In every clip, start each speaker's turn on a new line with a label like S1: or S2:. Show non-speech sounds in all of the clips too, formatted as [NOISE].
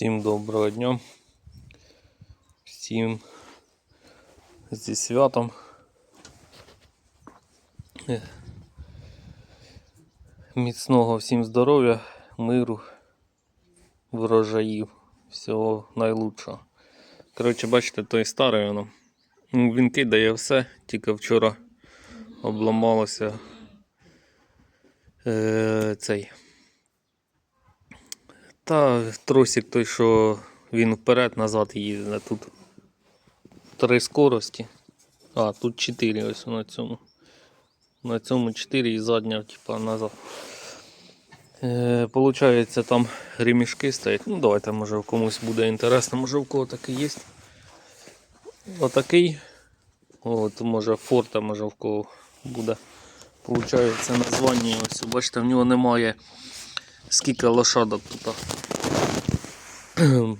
S1: Всім доброго дня. Всім зі святом. Міцного всім здоров'я, миру, врожаїв. Всього найлучшого. Коротше, бачите, той старий воно. Ну, Він кидає все, тільки вчора обламалося е, цей. Та тросик той, що він вперед-назад їздить. Тут три скорості. А, тут чотири ось на цьому. На цьому 4 і задня, типа назад. Е, получається, там ремішки стоять. Ну, давайте, може, комусь буде інтересно, може в кого такий є. Отакий. От, може, форта, може в кого буде. Получається названня. Ось, бачите, в нього немає скільки лошадок тут. [CLEARS THROAT]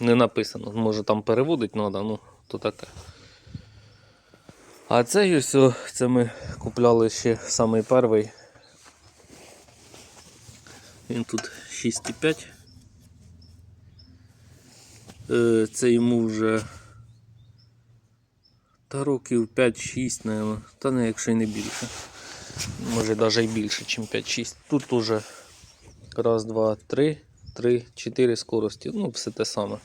S1: Не написано. Може там переводити треба, ну то таке. А цей ось, це ми купляли ще самий перший. Він тут 6,5. Е, Це йому вже та років 5-6, наверное. Та не, якщо й не більше. Може навіть і більше, ніж 5-6. Тут уже раз, два, три, три, чотири скорості. Ну, все те саме.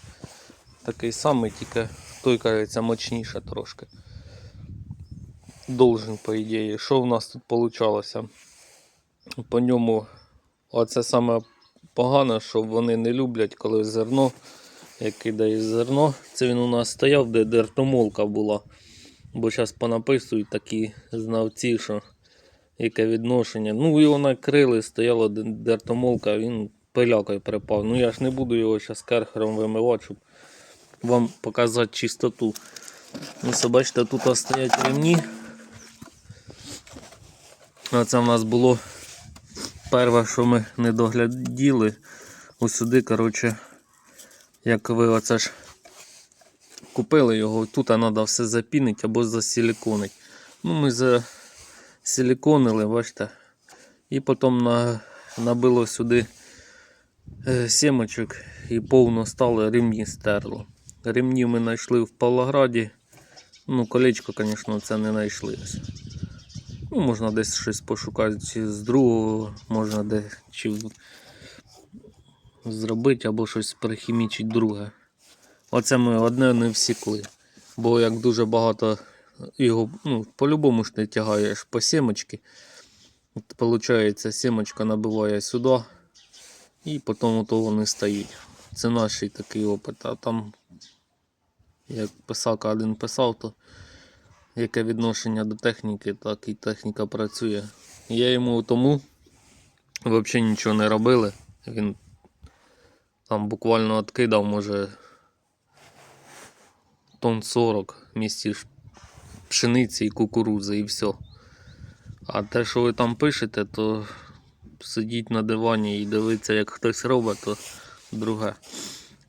S1: Такий самий, тільки той, кажеться, мощніше трошки. Должен, по ідеї. Що в нас тут получалося? По ньому, оце саме погано, що вони не люблять, коли зерно, як кидає зерно. Це він у нас стояв, де дертомолка була. Бо зараз понаписують такі знавці, що яке відношення. Ну, його накрили, стояла дертомолка, він пилякою припав. Ну я ж не буду його зараз керхером вимивати, щоб вам показати чистоту. Ось бачите, тут стоять ремні. А це в нас було перше, що ми не догляділи. Ось сюди, коротше, як ви оце ж купили його, тут треба все запінити або засиліконити. Ну, ми засиліконили, бачите. І потім на, набило сюди е, сімочок і повно стало ремні стерло. Ремні ми знайшли в Павлограді. Ну, колечко, звісно, це не знайшли. Ну, можна десь щось пошукати з другого, можна де чи зробити або щось перехімічити друге. Оце ми одне не всікли. Бо як дуже багато його, ну, по-любому ж ти тягаєш по сімочки. От, Получається, сімочка набиває сюди, і потім ото вони стають. Це наш такий опит. А там, як писака один писав, то яке відношення до техніки, так і техніка працює. Я йому тому взагалі нічого не робили. Він там буквально відкидав, може, тонн 40 в місті пшениці і кукурудзи і все. А те, що ви там пишете, то сидіть на дивані і дивитися, як хтось робить, то друге.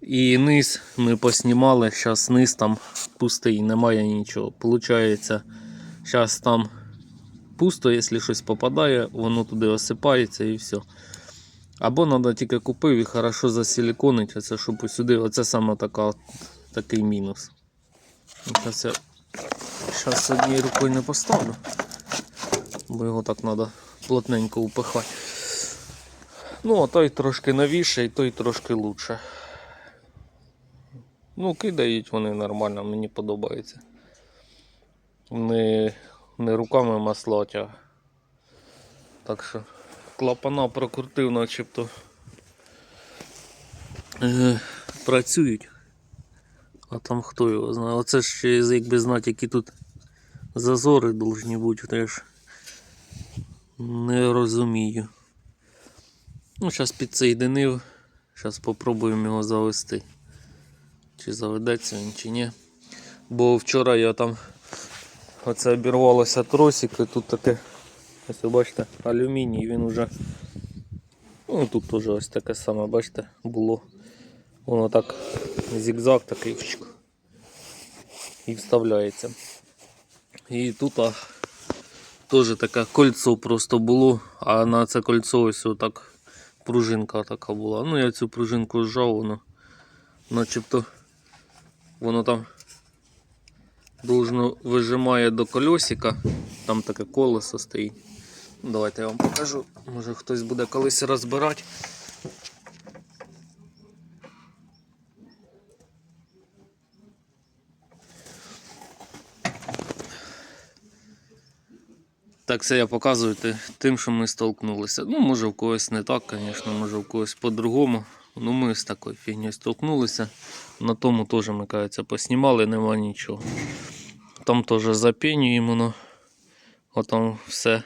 S1: І низ ми поснімали, зараз низ там пустий, немає нічого. Получається, зараз там пусто, якщо щось попадає, воно туди осипається і все. Або треба тільки купив і хорошо засиліконити, оце, щоб сюди, оце саме така, такий мінус. Зараз я зараз однією рукою не поставлю, бо його так треба плотненько упихати. Ну, а той трошки новіше, і той трошки лучше. Ну, кидають вони нормально, мені подобається. Не, не руками маслать, а так що клапана прокрутив, начебто е, працюють. А там хто його знає. Оце ж якби знати, які тут зазори повинні бути, теж не розумію. Ну, зараз підсоєдинив, зараз спробуємо його завести. Чи заведеться він, чи ні. Бо вчора я там оце обірвалося тросик і тут таке, ось ви бачите, алюміній, він уже. Ну тут теж ось таке саме, бачите, було. Воно так зігзаг такий і вставляється. І тут а, теж таке кольцо просто було, а на це кольцо ось так пружинка така була. Ну я цю пружинку зжав, воно начебто воно там должно вижимає до колесика. Там таке колесо стоїть. Давайте я вам покажу. Може хтось буде колись розбирати. Так це я показую тим, що ми столкнулися. Ну, може в когось не так, звісно, може в когось по-другому. Ну ми з такою фігнею столкнулися. На тому теж, ми кажеться, поснімали, нема нічого. Там теж запінюємо, ну, отам все.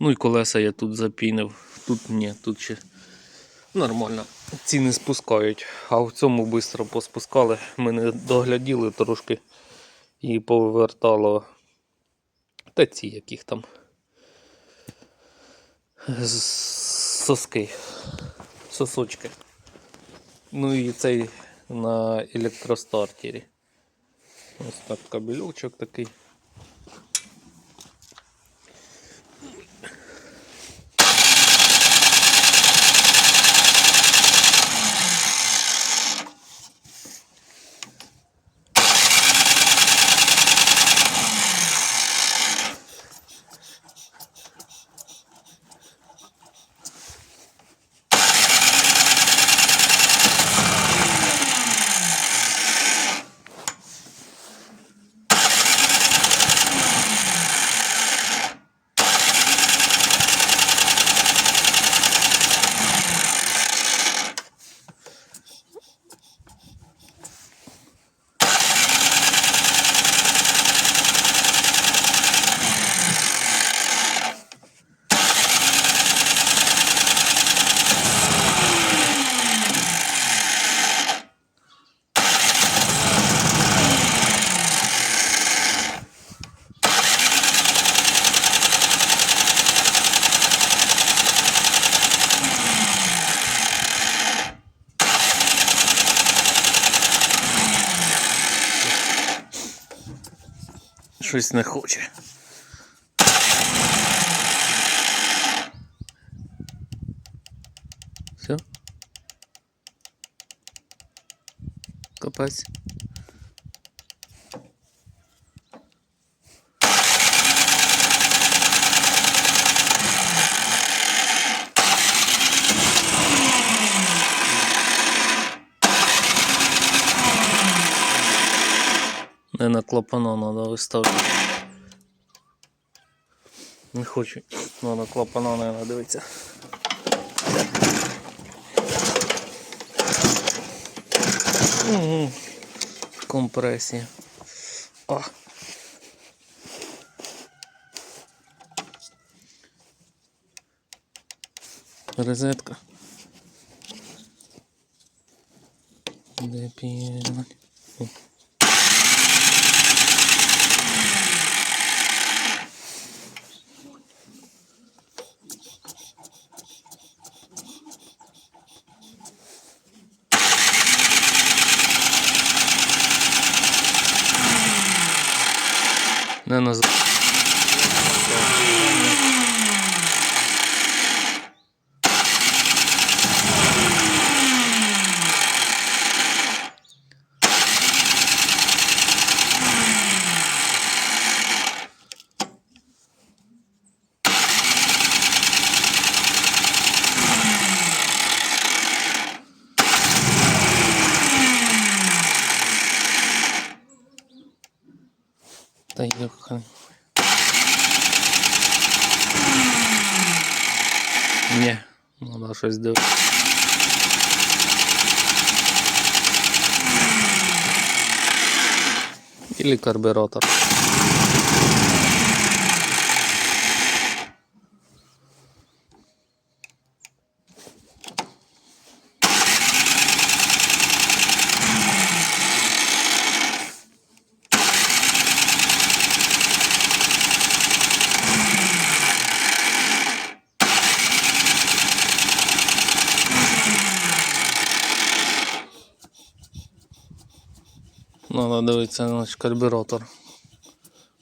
S1: Ну і колеса я тут запінив. Тут ні, тут ще нормально. Ці не спускають. А в цьому швидко поспускали. Ми не догляділи трошки і повертало. Та ці яких там. Соски. Сосочки. Ну і цей на електростартері. Ось так кабельочок такий. Щось не хоче. Все? Капець. На клапана треба виставити. Не хочу. Ну, на клапана не дивитися. Угу. Компресія. О. Розетка. Де пірнуть? Не наз... Йохан. Ні, треба щось дивитися. Или карбюратор. Надо наш карбюратор.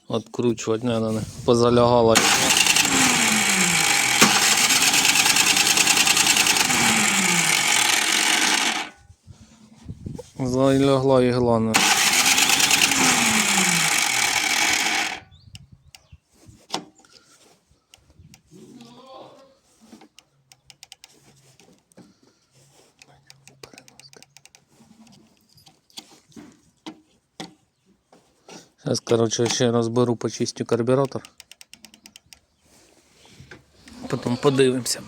S1: Откручувати не не позалягало. Залягла ігла на. Зараз, коротше, ще розберу, почистю карбюратор. Потім подивимося.